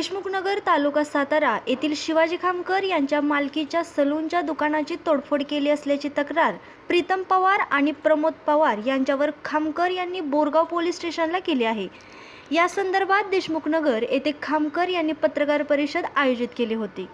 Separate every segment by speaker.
Speaker 1: देशमुखनगर तालुका सातारा येथील शिवाजी खामकर यांच्या मालकीच्या सलूनच्या दुकानाची तोडफोड केली असल्याची तक्रार प्रीतम पवार आणि प्रमोद पवार यांच्यावर खामकर यांनी बोरगाव पोलीस स्टेशनला केली आहे. या संदर्भात देशमुखनगर येथे खामकर यांनी पत्रकार परिषद आयोजित केली होती.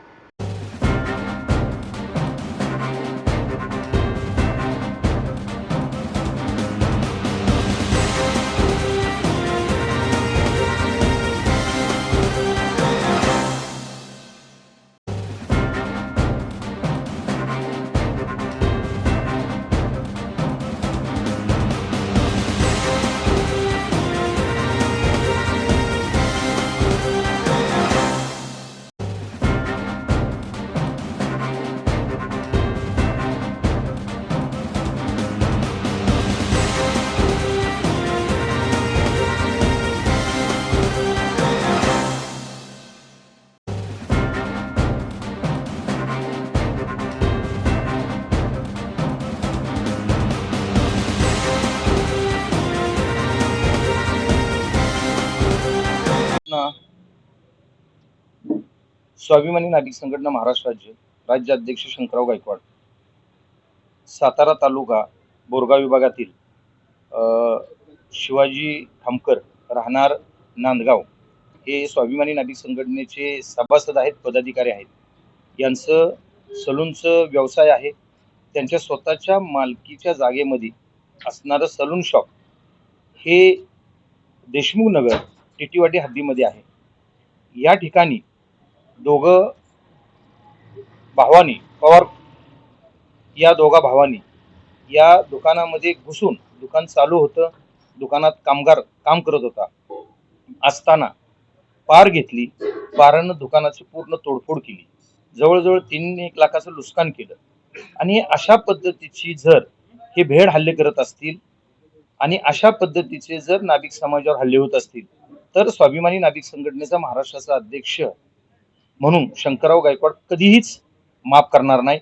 Speaker 2: स्वाभिमानी नागरिक संघटना महाराष्ट्र राज्य राज्य अध्यक्ष शंकरराव गायकवाड. सातारा तालुका बोरगाव विभागातील शिवाजी खामकर राहणार नांदगाव हे स्वाभिमानी नागरिक संघटनेचे सभासद आहेत पदाधिकारी आहेत. यांचं सलूनचं व्यवसाय आहे. त्यांच्या स्वतःच्या मालकीच्या जागेमध्ये असणारं सलून शॉप हे देशमुख नगर टिटीवाडी हद्दीमध्ये आहे. या ठिकाणी दोघं भावानी पवार या दोघा भावानी या दुकानामध्ये घुसून दुकान चालू होतं. दुकानात कामगार काम करत होता. असताना पार घेतली. पारानं दुकानाची पूर्ण तोडफोड केली. जवळजवळ तीन एक लाखाचं नुकसान केलं. आणि अशा पद्धतीची जर हे भेड हल्ले करत असतील आणि अशा पद्धतीचे जर नाभिक समाजावर हल्ले होत असतील तर स्वाभिमानी नाभिक संघटनेचा महाराष्ट्राचा अध्यक्ष म्हणून शंकरराव गायकवाड कधीहीच माफ करणार नाही.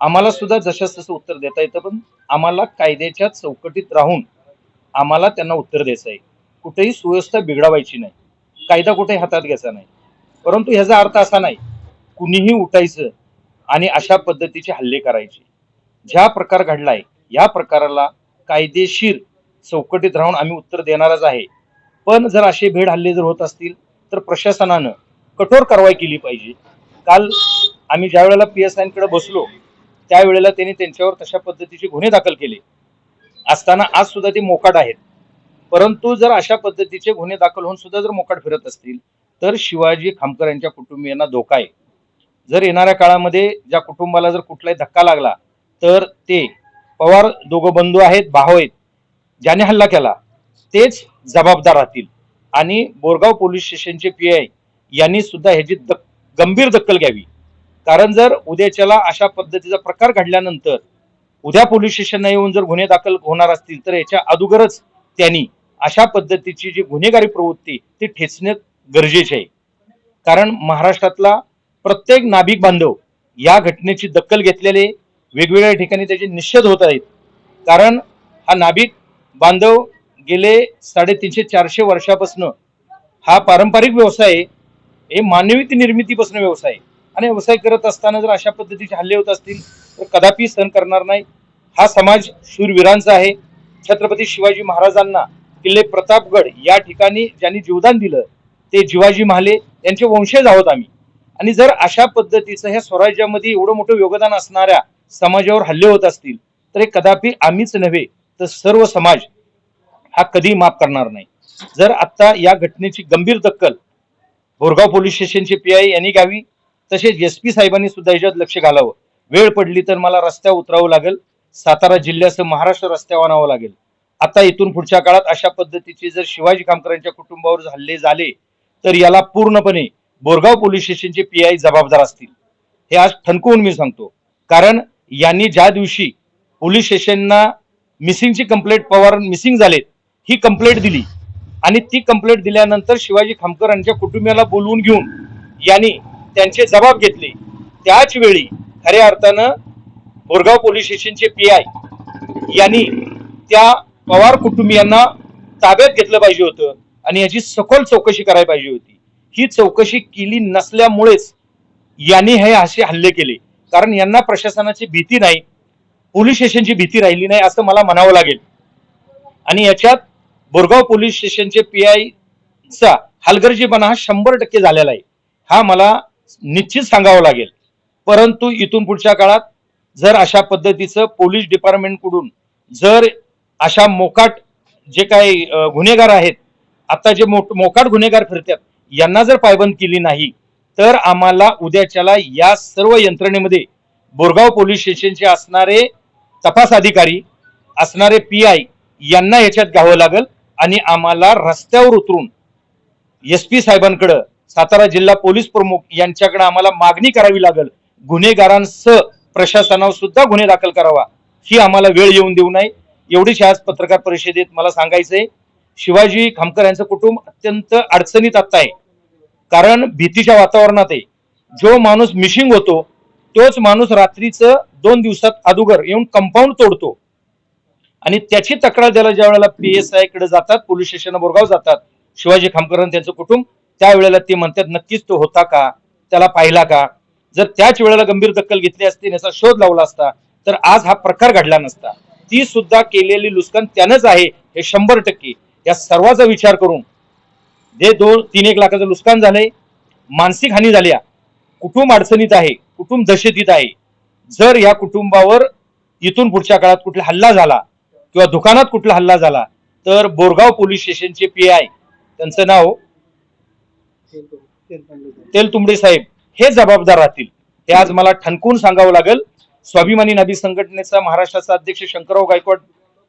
Speaker 2: आम्हाला सुद्धा जशास तसं उत्तर देता येतं पण आम्हाला कायद्याच्या चौकटीत राहून आम्हाला त्यांना उत्तर द्यायचं आहे. कुठेही सुव्यवस्था बिघडावायची नाही. कायदा कुठेही हातात घ्यायचा नाही. परंतु ह्याचा अर्थ असा नाही. कुणीही उठायचं आणि अशा पद्धतीचे हल्ले करायचे. ज्या प्रकार घडलाय या प्रकाराला कायदेशीर चौकटीत राहून आम्ही उत्तर देणारच आहे. पण जर असे भेड हल्ले जर होत असतील तर प्रशासनानं कठोर कारवाई केली पाहिजे. काल आम्ही ज्या वेळेला पी एस आयकडे बसलो त्यावेळेला त्यांनी त्यांच्यावर तशा पद्धतीचे गुन्हे दाखल केले. असताना आज सुद्धा ते मोकाट आहेत. परंतु जर अशा पद्धतीचे गुन्हे दाखल होऊन सुद्धा जर मोकाट फिरत असतील तर शिवाजी खामकर यांच्या कुटुंबियांना धोका आहे. जर येणाऱ्या काळामध्ये ज्या कुटुंबाला जर कुठलाही धक्का लागला तर ते पवार दोघं बंधू आहेत भाव आहेत ज्याने हल्ला केला तेच जबाबदार राहतील. आणि बोरगाव पोलीस स्टेशनचे पी आय यांनी सुद्धा ह्याची दक- गंभीर दखल घ्यावी. कारण जर उद्याच्याला अशा पद्धतीचा प्रकार घडल्यानंतर उद्या पोलीस स्टेशनला येऊन जर गुन्हे दाखल होणार असतील तर याच्या अगोदरच त्यांनी अशा पद्धतीची जी गुन्हेगारी प्रवृत्ती ती ठेचणे गरजेची आहे. कारण महाराष्ट्रातला प्रत्येक नाभिक बांधव या घटनेची दखल घेतलेले वेगवेगळ्या ठिकाणी त्याचे निषेध होत आहेत. कारण हा नाभिक बांधव गेले साडेतीनशे चारशे वर्षापासून हा पारंपरिक व्यवसाय आहे हे मानवी निर्मितीपासून व्यवसाय. आणि व्यवसाय करत असताना जर अशा पद्धतीचे हल्ले होत असतील तर कदापि सहन करणार नाही. हा समाज शूरवीरांचा आहे. छत्रपती शिवाजी महाराजांना किल्ले प्रतापगड या ठिकाणी ज्यांनी जीवदान दिलं ते जिवाजी महाले यांचे वंशज आहोत आम्ही. आणि जर अशा पद्धतीचं ह्या स्वराज्यामध्ये एवढं मोठं योगदान असणाऱ्या समाजावर हल्ले होत असतील तर हे कदापि आम्हीच नव्हे तर सर्व समाज हा कधी माफ करणार नाही. जर आता या घटनेची गंभीर दखल बोरगाव पोलीस स्टेशनचे पी आय यांनी घ्यावी. तसेच एस पी साहेबांनी सुद्धा याच्यात लक्ष घालावं. वेळ पडली तर मला रस्त्यावर उतरावं लागेल. सातारा जिल्ह्यासह महाराष्ट्र रस्त्यावर आणावं लागेल. आता इथून पुढच्या काळात अशा पद्धतीचे जर शिवाजी कामकरांच्या कुटुंबावर हल्ले झाले तर याला पूर्णपणे बोरगाव पोलीस स्टेशनचे पी आय जबाबदार असतील. हे आज ठणकवून मी सांगतो. कारण यांनी ज्या दिवशी पोलीस स्टेशनना मिसिंगची कंप्लेंट पवार मिसिंग झालेत ही कंप्लेंट दिली. आणि ती कंप्लेंट दिल्यानंतर शिवाजी खामकर यांच्या कुटुंबियाला बोलवून घेऊन यांनी त्यांचे जबाब घेतले. त्याच वेळी खऱ्या अर्थानं बोरगाव पोलीस स्टेशनचे पी आय यांनी त्या पवार कुटुंबियांना ताब्यात घेतलं पाहिजे होतं आणि याची सखोल चौकशी करायला पाहिजे होती. ही चौकशी केली नसल्यामुळेच यांनी हे असे हल्ले केले. कारण यांना प्रशासनाची भीती नाही पोलीस स्टेशनची भीती राहिली नाही असं मला म्हणावं लागेल. आणि याच्यात बोरगाव पोलीस स्टेशनचे पी चा हलगर्जीपणा हा शंभर टक्के झालेला आहे. हा मला निश्चित सांगावं लागेल. परंतु इथून पुढच्या काळात जर अशा पद्धतीचं पोलीस डिपार्टमेंटकडून जर अशा मोकाट जे काही गुन्हेगार आहेत आता जे मोठ मोकाट गुन्हेगार फिरतात यांना जर पायबंद केली नाही तर आम्हाला उद्याच्याला या सर्व यंत्रणेमध्ये बोरगाव पोलीस स्टेशनचे असणारे तपास अधिकारी असणारे पी आय यांना याच्यात घ्यावं लागेल. आणि आम्हाला रस्त्यावर उतरून एस पी साहेबांकडं सातारा जिल्हा पोलीस प्रमुख यांच्याकडे आम्हाला मागणी करावी लागेल. गुन्हेगारांसह प्रशासनावर सुद्धा गुन्हे दाखल करावा. ही आम्हाला वेळ येऊन देऊ नये. एवढीच आज पत्रकार परिषदेत मला सांगायचंय शिवाजी खामकर यांचं कुटुंब अत्यंत अडचणीत आता आहे. कारण भीतीच्या वातावरणात आहे. जो माणूस मिशिंग होतो तोच माणूस रात्रीचं दोन दिवसात अदुगर येऊन कंपाऊंड तोडतो. आणि त्याची तक्रार द्यायला ज्या वेळेला पी एस आयकडे जातात पोलीस स्टेशन बोरगाव जातात शिवाजी खामकर आणि त्यांचं कुटुंब त्यावेळेला ते म्हणतात नक्कीच तो होता का? त्याला पाहिला का? जर त्याच वेळेला गंभीर दखल घेतली असती याचा शोध लावला असता तर आज हा प्रकार घडला नसता. ती सुद्धा केलेली लुस्कन त्यानंच आहे हे शंभर टक्के. या सर्वाचा विचार करून जे दोन तीन एक लाखाचं नुकसान झालंय मानसिक हानी झाल्या कुटुंब अडचणीत आहे कुटुंब दशेतीत आहे. जर या कुटुंबावर इथून पुढच्या काळात कुठला हल्ला झाला किंवा दुकानात कुठला हल्ला झाला तर बोरगाव पोलीस स्टेशनचे पी आय त्यांचं नाव तेलतुंबडे साहेब हे जबाबदार राहतील. हे आज मला ठणकून सांगावं लागेल. स्वाभिमानी नदी संघटनेचा महाराष्ट्राचा अध्यक्ष शंकरराव गायकवाड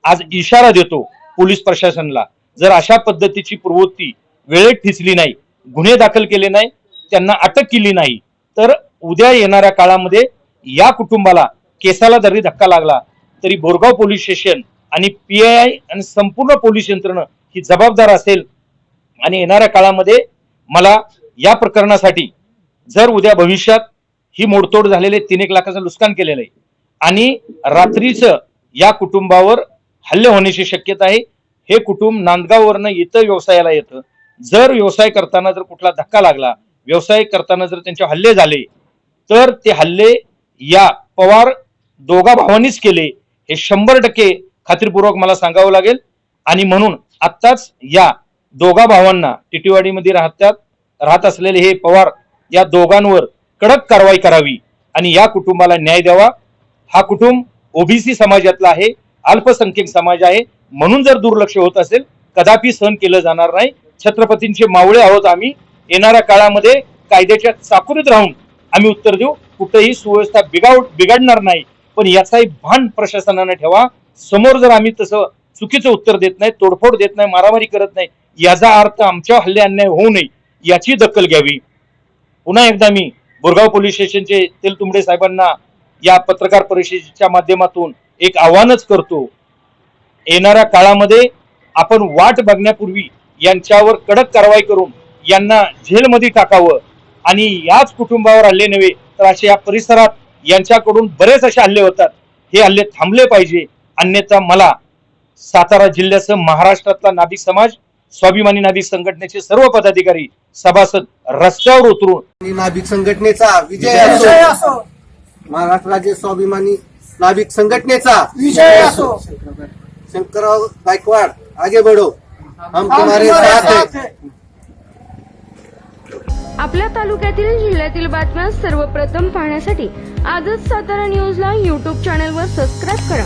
Speaker 2: आज इशारा देतो पोलीस प्रशासनाला. जर अशा पद्धतीची प्रवृत्ती वेळेत ठिचली नाही गुन्हे दाखल केले नाही त्यांना अटक केली नाही तर उद्या येणाऱ्या काळामध्ये या कुटुंबाला केसाला जरी धक्का लागला तरी बोरगाव पोलीस स्टेशन आणि पी आय आणि संपूर्ण पोलीस यंत्रणा ही जबाबदार असेल. आणि येणाऱ्या काळामध्ये मला या प्रकरणासाठी जर उद्या भविष्यात ही मोडतोड झालेले तीन एक लाखाचं नुकसान केलेलं आहे आणि रात्रीचं या कुटुंबावर हल्ले होण्याची शक्यता आहे हे कुटुंब नांदगाववरनं इथं व्यवसायाला येतं. जर व्यवसाय करताना जर कुठला धक्का लागला व्यवसाय करताना जर त्यांचे हल्ले झाले तर ते हल्ले या पवार दोघा भावांनीच केले हे शंभर टक्के खात्रीपूर्वक मला सांगावं लागेल. आणि म्हणून आत्ताच या दोघा भावांना टिटीवाडीमध्ये राहतात राहत असलेले हे पवार या दोघांवर कडक कारवाई करावी आणि या कुटुंबाला न्याय द्यावा. हा कुटुंब ओबीसी समाजातला आहे अल्पसंख्याक समाज आहे. म्हणून जर दुर्लक्ष होत असेल कदापि सहन केलं जाणार नाही. छत्रपतींचे मावळे आहोत आम्ही. येणाऱ्या काळामध्ये कायद्याच्या चाकुरीत राहून आम्ही उत्तर देऊ. कुठेही सुव्यवस्था बिघाड बिघडणार नाही. पण याचाही भान प्रशासनाने ठेवा. समोर जर आम्ही तसं चुकीचं उत्तर देत नाही तोडफोड देत नाही मारामारी करत नाही याचा अर्थ आमच्या हल्ले अन्याय होऊ नये याची दखल घ्यावी. पुन्हा एकदा मी बोरगाव पोलीस स्टेशनचे तेलतुंबडे साहेबांना या पत्रकार परिषदेच्या माध्यमातून एक आव्हानच करतो. येणाऱ्या काळामध्ये आपण वाट बघण्यापूर्वी यांच्यावर कडक कारवाई करून यांना झेलमध्ये टाकावं आणि याच कुटुंबावर हल्ले नव्हे तर असे या परिसरात यांच्याकडून बरेच असे हल्ले होतात. हे हल्ले थांबले पाहिजे. अन्यथा मला सातारा जिल्ह्यासह महाराष्ट्रातला नाभिक समाज स्वाभिमानी नाभिक संघटनेचे सर्व पदाधिकारी सभासद रस्त्यावर उतरून
Speaker 3: आणि नाभिक संघटनेचा विजय असो. महाराष्ट्र राज्य स्वाभिमानी नाभिक संघटनेचा
Speaker 4: विजय असो.
Speaker 3: शंकरराव गायकवाड आगे बढ़ो. हम तुम्हारे साथ
Speaker 4: हैं.
Speaker 5: आपल्या तालुक्यातील जिल्ह्यातील बातम्या सर्वप्रथम पाहण्यासाठी आजच सातारा न्यूजला यूट्यूब चॅनलवर सबस्क्राईब करा.